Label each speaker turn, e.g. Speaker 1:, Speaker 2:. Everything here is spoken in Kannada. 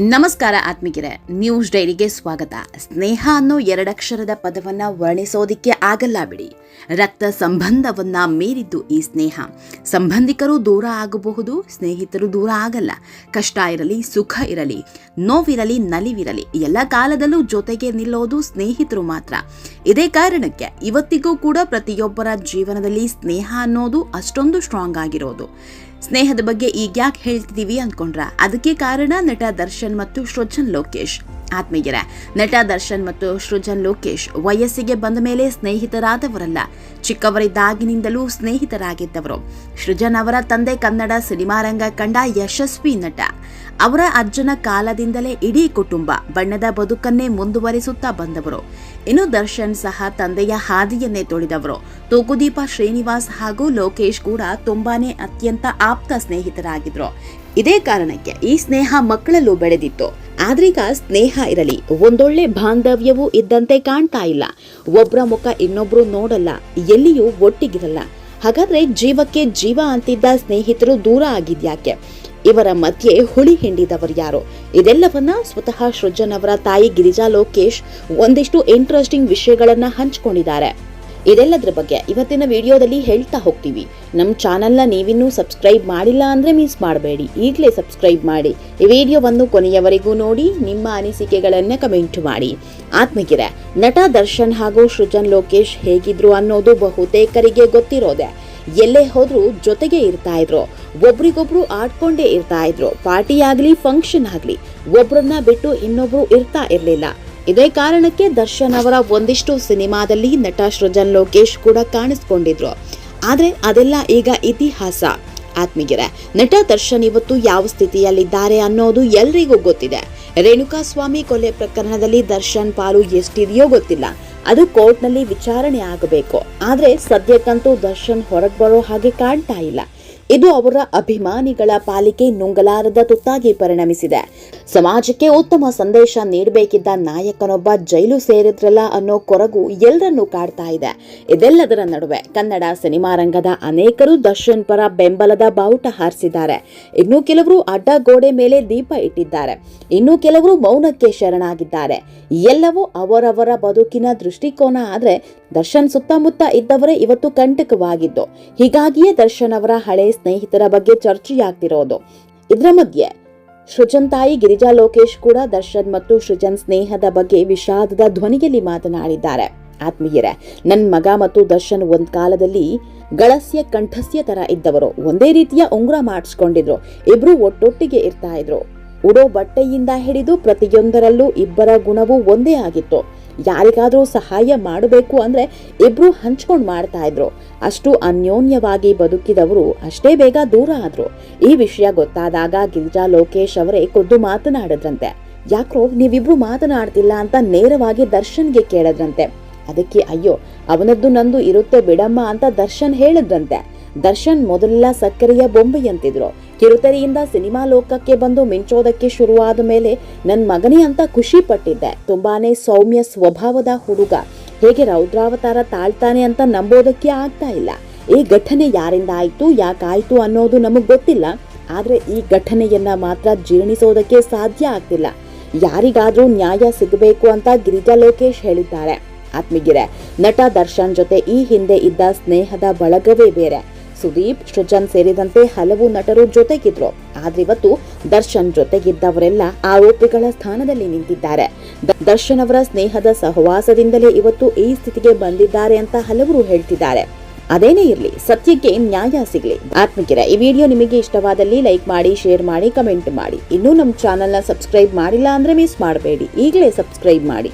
Speaker 1: ನಮಸ್ಕಾರ ಆತ್ಮಿಕರೇ ನ್ಯೂಸ್ ಡೈರಿಗೆ ಸ್ವಾಗತ. ಸ್ನೇಹ ಅನ್ನೋ ಎರಡಕ್ಷರದ ಪದವನ್ನ ವರ್ಣಿಸೋದಿಕ್ಕೆ ಆಗಲ್ಲ ಬಿಡಿ. ರಕ್ತ ಸಂಬಂಧವನ್ನ ಮೀರಿದ್ದು ಈ ಸ್ನೇಹ. ಸಂಬಂಧಿಕರು ದೂರ ಆಗಬಹುದು, ಸ್ನೇಹಿತರು ದೂರ ಆಗಲ್ಲ. ಕಷ್ಟ ಇರಲಿ, ಸುಖ ಇರಲಿ, ನೋವಿರಲಿ, ನಲಿವಿರಲಿ, ಎಲ್ಲ ಕಾಲದಲ್ಲೂ ಜೊತೆಗೆ ನಿಲ್ಲೋದು ಸ್ನೇಹಿತರು ಮಾತ್ರ. ಇದೇ ಕಾರಣಕ್ಕೆ ಇವತ್ತಿಗೂ ಕೂಡ ಪ್ರತಿಯೊಬ್ಬರ ಜೀವನದಲ್ಲಿ ಸ್ನೇಹ ಅನ್ನೋದು ಅಷ್ಟೊಂದು ಸ್ಟ್ರಾಂಗ್ ಆಗಿರೋದು. ಸ್ನೇಹದ ಬಗ್ಗೆ ಈಗ ಯಾಕೆ ಹೇಳ್ತಿದೀವಿ ಅನ್ಕೊಂಡ್ರ. ಅದಕ್ಕೆ ಕಾರಣ ನಟ ದರ್ಶನ್ ಮತ್ತು ಸೃಜನ್ ಲೋಕೇಶ್. ಆತ್ಮೀಯರ, ನಟ ದರ್ಶನ್ ಮತ್ತು ಸೃಜನ್ ಲೋಕೇಶ್ ವಯಸ್ಸಿಗೆ ಬಂದ ಮೇಲೆ ಸ್ನೇಹಿತರಾದವರಲ್ಲ. ಚಿಕ್ಕವರಿದ್ದಾಗಿನಿಂದಲೂ ಸ್ನೇಹಿತರಾಗಿದ್ದವರು. ಸೃಜನ್ ಅವರ ತಂದೆ ಕನ್ನಡ ಸಿನಿಮಾ ರಂಗ ಕಂಡ ಯಶಸ್ವಿ ನಟ. ಅವರ ಅಜ್ಜನ ಕಾಲದಿಂದಲೇ ಇಡೀ ಕುಟುಂಬ ಬಣ್ಣದ ಬದುಕನ್ನೇ ಮುಂದುವರಿಸುತ್ತಾ ಬಂದವರು. ಇನ್ನು ದರ್ಶನ್ ಸಹ ತಂದೆಯ ಹಾದಿಯನ್ನೇ ತೊಳೆದವರು. ತೂಕುದೀಪ ಶ್ರೀನಿವಾಸ್ ಹಾಗೂ ಲೋಕೇಶ್ ಕೂಡ ತುಂಬಾನೇ ಅತ್ಯಂತ ಆಪ್ತ ಸ್ನೇಹಿತರಾಗಿದ್ರು. ಇದೇ ಕಾರಣಕ್ಕೆ ಈ ಸ್ನೇಹ ಮಕ್ಕಳಲ್ಲೂ ಬೆಳೆದಿತ್ತು. ಆದ್ರೀಗ ಸ್ನೇಹ ಇರಲಿ, ಒಂದೊಳ್ಳೆ ಬಾಂಧವ್ಯವೂ ಇದ್ದಂತೆ ಕಾಣ್ತಾ ಇಲ್ಲ. ಒಬ್ಬರ ಮುಖ ಇನ್ನೊಬ್ರು ನೋಡಲ್ಲ, ಎಲ್ಲಿಯೂ ಒಟ್ಟಿಗಿರಲ್ಲ. ಹಾಗಾದ್ರೆ ಜೀವಕ್ಕೆ ಜೀವ ಅಂತಿದ್ದ ಸ್ನೇಹಿತರು ದೂರ ಆಗಿದ್ಯಾಕೆ? ಇವರ ಮಧ್ಯೆ ಹುಳಿ ಹಿಂಡಿದವರು ಯಾರು? ಇದೆಲ್ಲವನ್ನ ಸ್ವತಃ ಸೃಜನ್ ಅವರ ತಾಯಿ ಗಿರಿಜಾ ಲೋಕೇಶ್ ಒಂದಿಷ್ಟು ಇಂಟ್ರೆಸ್ಟಿಂಗ್ ವಿಷಯಗಳನ್ನ ಹಂಚಿಕೊಂಡಿದ್ದಾರೆ. ಇದೆಲ್ಲದ್ರ ಬಗ್ಗೆ ಇವತ್ತಿನ ವಿಡಿಯೋದಲ್ಲಿ ಹೇಳ್ತಾ ಹೋಗ್ತೀವಿ. ನಮ್ಮ ಚಾನಲ್ನ ನೀವಿನ್ನೂ ಸಬ್ಸ್ಕ್ರೈಬ್ ಮಾಡಿಲ್ಲ ಅಂದರೆ ಮಿಸ್ ಮಾಡಬೇಡಿ. ಈಗಲೇ ಸಬ್ಸ್ಕ್ರೈಬ್ ಮಾಡಿ. ಈ ವಿಡಿಯೋವನ್ನು ಕೊನೆಯವರೆಗೂ ನೋಡಿ, ನಿಮ್ಮ ಅನಿಸಿಕೆಗಳನ್ನು ಕಮೆಂಟ್ ಮಾಡಿ. ಆತ್ಮಗಿರೆ ನಟ ದರ್ಶನ್ ಹಾಗೂ ಸೃಜನ್ ಲೋಕೇಶ್ ಹೇಗಿದ್ರು ಅನ್ನೋದು ಬಹುತೇಕರಿಗೆ ಗೊತ್ತಿರೋದೆ. ಎಲ್ಲೇ ಹೋದರೂ ಜೊತೆಗೆ ಇರ್ತಾ ಇದ್ರು. ಒಬ್ರಿಗೊಬ್ರು ಆಡ್ಕೊಂಡೇ ಇರ್ತಾ ಇದ್ರು. ಪಾರ್ಟಿ ಆಗಲಿ, ಫಂಕ್ಷನ್ ಆಗಲಿ, ಒಬ್ರನ್ನ ಬಿಟ್ಟು ಇನ್ನೊಬ್ರು ಇರ್ತಾ ಇರ್ಲಿಲ್ಲ. ಇದೇ ಕಾರಣಕ್ಕೆ ದರ್ಶನ್ ಅವರ ಒಂದಿಷ್ಟು ಸಿನಿಮಾದಲ್ಲಿ ನಟ ಸೃಜನ್ ಲೋಕೇಶ್ ಕೂಡ ಕಾಣಿಸ್ಕೊಂಡಿದ್ರು. ಆದ್ರೆ ಅದೆಲ್ಲ ಈಗ ಇತಿಹಾಸ. ಆತ್ಮೀಯರ, ನಟ ದರ್ಶನ್ ಇವತ್ತು ಯಾವ ಸ್ಥಿತಿಯಲ್ಲಿದ್ದಾರೆ ಅನ್ನೋದು ಎಲ್ರಿಗೂ ಗೊತ್ತಿದೆ. ರೇಣುಕಾ ಸ್ವಾಮಿ ಕೊಲೆ ಪ್ರಕರಣದಲ್ಲಿ ದರ್ಶನ್ ಪಾಲು ಎಷ್ಟಿದೆಯೋ ಗೊತ್ತಿಲ್ಲ. ಅದು ಕೋರ್ಟ್ನಲ್ಲಿ ವಿಚಾರಣೆ ಆಗಬೇಕು. ಆದ್ರೆ ಸದ್ಯಕ್ಕಂತೂ ದರ್ಶನ್ ಹೊರಗೆ ಬರೋ ಹಾಗೆ ಕಾಣ್ತಾ ಇಲ್ಲ. ಇದು ಅವರ ಅಭಿಮಾನಿಗಳ ಪಾಲಿಕೆ ನುಂಗಲಾರದ ತುತ್ತಾಗಿ ಪರಿಣಮಿಸಿದೆ. ಸಮಾಜಕ್ಕೆ ಉತ್ತಮ ಸಂದೇಶ ನೀಡಬೇಕಿದ್ದ ನಾಯಕನೊಬ್ಬ ಜೈಲು ಸೇರಿದ್ರಲ್ಲ ಅನ್ನೋ ಕೊರಗು ಎಲ್ಲರನ್ನೂ ಕಾಡ್ತಾ ಇದೆ. ಇದೆಲ್ಲದರ ನಡುವೆ ಕನ್ನಡ ಸಿನಿಮಾ ರಂಗದ ಅನೇಕರು ದರ್ಶನ್ ಪರ ಬೆಂಬಲದ ಬಾವುಟ ಹಾರಿಸಿದ್ದಾರೆ. ಇನ್ನು ಕೆಲವರು ಅಡ್ಡ ಗೋಡೆ ಮೇಲೆ ದೀಪ ಇಟ್ಟಿದ್ದಾರೆ. ಇನ್ನು ಕೆಲವರು ಮೌನಕ್ಕೆ ಶರಣಾಗಿದ್ದಾರೆ. ಎಲ್ಲವೂ ಅವರವರ ಬದುಕಿನ ದೃಷ್ಟಿಕೋನ ಆದ್ರೆ ದರ್ಶನ್ ಸುತ್ತಮುತ್ತ ಇದ್ದವರೇ ಇವತ್ತು ಕಂಟಕವಾಗಿದ್ದು. ಹೀಗಾಗಿಯೇ ದರ್ಶನ್ ಅವರ ಹಳೆ ಸ್ನೇಹಿತರ ಬಗ್ಗೆ ಚರ್ಚೆಯಾಗ್ತಿರೋದು. ಇದರ ಮಧ್ಯೆ, ಸೃಜನ್ ತಾಯಿ ಗಿರಿಜಾ ಲೋಕೇಶ್ ಕೂಡ ದರ್ಶನ್ ಮತ್ತು ಸೃಜನ್ ಸ್ನೇಹದ ಬಗ್ಗೆ ವಿಷಾದದ ಧ್ವನಿಯಲ್ಲಿ ಮಾತನಾಡಿದ್ದಾರೆ. ಆತ್ಮೀಯರೇ ನನ್ನ ಮಗ ಮತ್ತು ದರ್ಶನ್ ಒಂದ್ ಕಾಲದಲ್ಲಿ ಗಳಸ್ಯ ಕಂಠಸ್ಯ ತರ ಇದ್ದವರು. ಒಂದೇ ರೀತಿಯ ಉಂಗುರ ಮಾಡಿಸ್ಕೊಂಡಿದ್ರು. ಇಬ್ರು ಒಟ್ಟೊಟ್ಟಿಗೆ ಇರ್ತಾ ಇದ್ರು. ಉಡೋ ಬಟ್ಟೆಯಿಂದ ಹಿಡಿದು ಪ್ರತಿಯೊಂದರಲ್ಲೂ ಇಬ್ಬರ ಗುಣವೂ ಒಂದೇ ಆಗಿತ್ತು. ಯಾರಿಗಾದ್ರೂ ಸಹಾಯ ಮಾಡಬೇಕು ಅಂದ್ರೆ ಇಬ್ರು ಹಂಚ್ಕೊಂಡು ಮಾಡ್ತಾ ಇದ್ರು. ಅಷ್ಟು ಅನ್ಯೋನ್ಯವಾಗಿ ಬದುಕಿದವರು ಅಷ್ಟೇ ಬೇಗ ದೂರ ಆದ್ರು. ಈ ವಿಷಯ ಗೊತ್ತಾದಾಗ ಗಿರಿಜಾ ಲೋಕೇಶ್ ಅವರೇ ಖುದ್ದು ಮಾತನಾಡಿದ್ರಂತೆ. ಯಾಕ್ರೋ ನೀವಿಬ್ರು ಮಾತನಾಡ್ತಿಲ್ಲ ಅಂತ ನೇರವಾಗಿ ದರ್ಶನ್ಗೆ ಕೇಳಿದ್ರಂತೆ. ಅದಕ್ಕೆ ಅಯ್ಯೋ, ಅವನದ್ದು ನಂದು ಇರುತ್ತೆ ಬಿಡಮ್ಮ ಅಂತ ದರ್ಶನ್ ಹೇಳಿದ್ರಂತೆ. ದರ್ಶನ್ ಮೊದಲೆಲ್ಲ ಸಕ್ಕರೆಯ ಬೊಂಬೆಯಂತಿದ್ರು. ಕಿರುತೆರೆಯಿಂದ ಸಿನಿಮಾ ಲೋಕಕ್ಕೆ ಬಂದು ಮಿಂಚೋದಕ್ಕೆ ಶುರುವಾದ ಮೇಲೆ ನನ್ನ ಮಗನೇ ಅಂತ ಖುಷಿ ಪಟ್ಟಿದ್ದೆ. ತುಂಬಾನೇ ಸೌಮ್ಯ ಸ್ವಭಾವದ ಹುಡುಗ. ಹೇಗೆ ರೌದ್ರಾವತಾರ ತಾಳ್ತಾನೆ ಅಂತ ನಂಬೋದಕ್ಕೆ ಆಗ್ತಾ ಇಲ್ಲ. ಈ ಘಟನೆ ಯಾರಿಂದ ಆಯ್ತು ಯಾಕಾಯ್ತು ಅನ್ನೋದು ನಮಗ್ ಗೊತ್ತಿಲ್ಲ. ಆದ್ರೆ ಈ ಘಟನೆಯನ್ನ ಮಾತ್ರ ಜೀರ್ಣಿಸೋದಕ್ಕೆ ಸಾಧ್ಯ ಆಗ್ತಿಲ್ಲ. ಯಾರಿಗಾದ್ರೂ ನ್ಯಾಯ ಸಿಗಬೇಕು ಅಂತ ಗಿರಿಜಾ ಲೋಕೇಶ್ ಹೇಳಿದ್ದಾರೆ. ಆತ್ಮೀಗಿರೆ, ನಟ ದರ್ಶನ್ ಜೊತೆ ಈ ಹಿಂದೆ ಇದ್ದ ಸ್ನೇಹದ ಬಳಗವೇ ಬೇರೆ. ಸುದೀಪ್, ಸೃಜನ್ ಸೇರಿದಂತೆ ಹಲವು ನಟರು ಜೊತೆಗಿದ್ರು. ಆದ್ರೆ ಇವತ್ತು ದರ್ಶನ್ ಜೊತೆಗಿದ್ದವರೆಲ್ಲ ಆರೋಪಿಗಳ ಸ್ಥಾನದಲ್ಲಿ ನಿಂತಿದ್ದಾರೆ. ದರ್ಶನ್ ಅವರ ಸ್ನೇಹದ ಸಹವಾಸದಿಂದಲೇ ಇವತ್ತು ಈ ಸ್ಥಿತಿಗೆ ಬಂದಿದ್ದಾರೆ ಅಂತ ಹಲವರು ಹೇಳ್ತಿದ್ದಾರೆ. ಅದೇನೇ ಇರಲಿ, ಸತ್ಯಕ್ಕೆ ನ್ಯಾಯ ಸಿಗಲಿ. ಆತ್ಮಕಿರ, ಈ ವಿಡಿಯೋ ನಿಮಗೆ ಇಷ್ಟವಾದಲ್ಲಿ ಲೈಕ್ ಮಾಡಿ, ಶೇರ್ ಮಾಡಿ, ಕಮೆಂಟ್ ಮಾಡಿ. ಇನ್ನೂ ನಮ್ಮ ಚಾನೆಲ್ನ ಸಬ್ಸ್ಕ್ರೈಬ್ ಮಾಡಿಲ್ಲ ಅಂದ್ರೆ ಮಿಸ್ ಮಾಡಬೇಡಿ. ಈಗಲೇ ಸಬ್ಸ್ಕ್ರೈಬ್ ಮಾಡಿ.